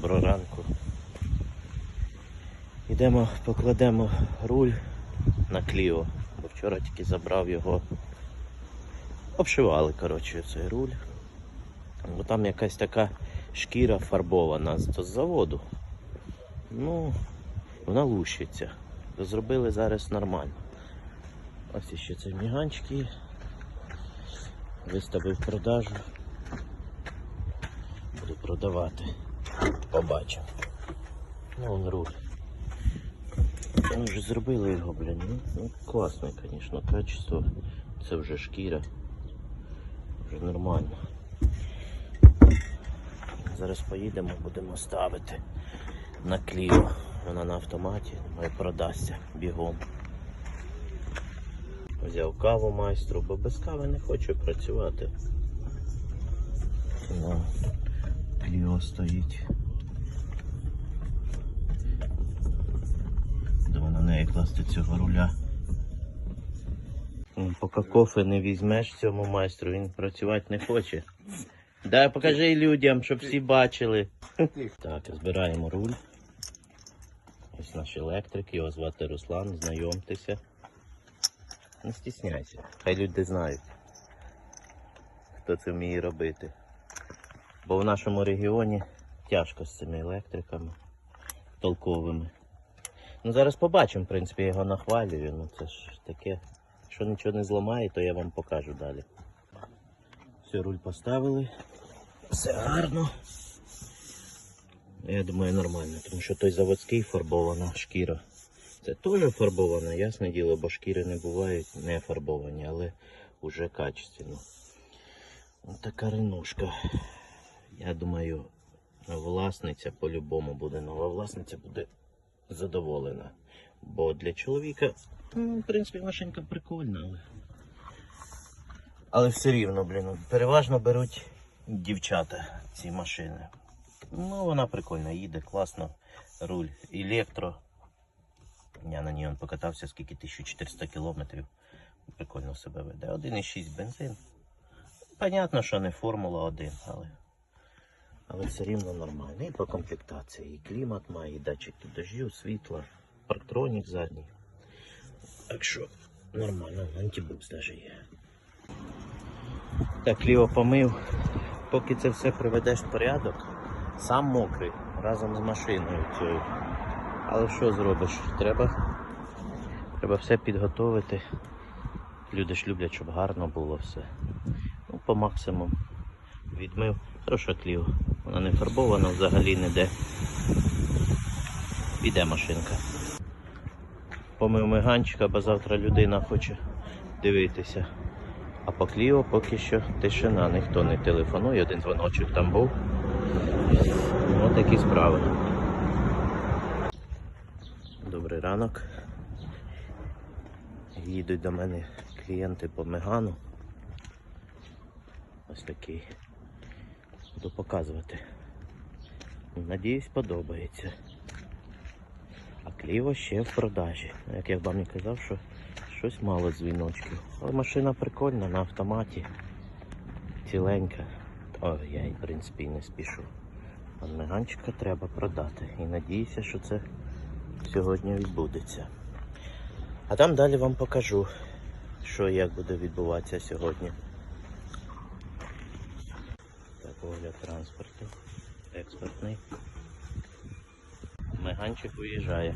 Доброго ранку. Йдемо, покладемо руль на кліо, бо вчора тільки забрав його. Обшивали, коротше, цей руль. Бо там якась така шкіра фарбована з заводу. Ну, вона лущиться. Зробили зараз нормально. Ось іще цей міганчики. Виставив продажу. Буду продавати. Побачимо. Ну, он руль. Ми вже зробили його, блін. Ну, ну класне, звісно, качество. Це вже шкіра. Вже нормально. Зараз поїдемо, будемо ставити на кліо. Вона на автоматі, думаю, продасться бігом. Взяв каву майстру, бо без кави не хочу працювати. Ну, кліо стоїть. Думаю, на неї класти цього руля. Поки кофе не візьмеш цьому майстру, він працювати не хоче. Дай покажи людям, щоб всі бачили. Так, збираємо руль. Ось наш електрик, його звати Руслан, знайомтеся. Не стісняйся, хай люди знають, хто це вміє робити. Бо в нашому регіоні тяжко з цими електриками толковими. Ну зараз побачимо, в принципі, його нахвалюю. Ну це ж таке. Якщо нічого не зламає, то я вам покажу далі. Все, руль поставили. Все гарно. Я думаю, нормально, тому що той заводський фарбована шкіра. Це теж фарбована, ясне діло, бо шкіри не бувають не фарбовані, але вже качественно. Ось така ринушка. Я думаю, власниця по-любому буде, нова власниця буде задоволена. Бо для чоловіка, ну, в принципі, машинка прикольна, але. Але все рівно, блін, переважно беруть дівчата ці машини. Ну, вона прикольна, їде, класно. Руль електро. Я на ній он покатався скільки 1400 кілометрів. Прикольно себе веде. 1,6 бензин. Понятно, що не Формула 1, але. Але все рівно нормально. І по комплектації. І клімат має, і датчик дождю, світла, парктронік задній. Так що нормально, антибукс навіть є. Так, ліво помив. Поки це все приведеш в порядок, сам мокрий разом з машиною цією. Але що зробиш? Треба, треба все підготовити. Люди ж люблять, щоб гарно було все. Ну, по максимуму відмив. Хороша кліво. Вона не фарбована взагалі ніде. Піде машинка. Помив миганчика, бо завтра людина хоче дивитися. А по Кліо поки що тишина, ніхто не телефонує, один дзвоночок там був. Ось такі справи. Добрий ранок. Їдуть до мене клієнти по Мегану. Ось такий. Буду показувати. Надіюсь, подобається. А кліво ще в продажі. Як я вам і казав, що щось мало дзвіночків. Але машина прикольна на автоматі. Ціленька. О, я в принципі не спішу. А меганчика треба продати. І надіюся, що це сьогодні відбудеться. А там далі вам покажу, що як буде відбуватися сьогодні. Огляд транспорту. Експортний. Меганчик виїжджає.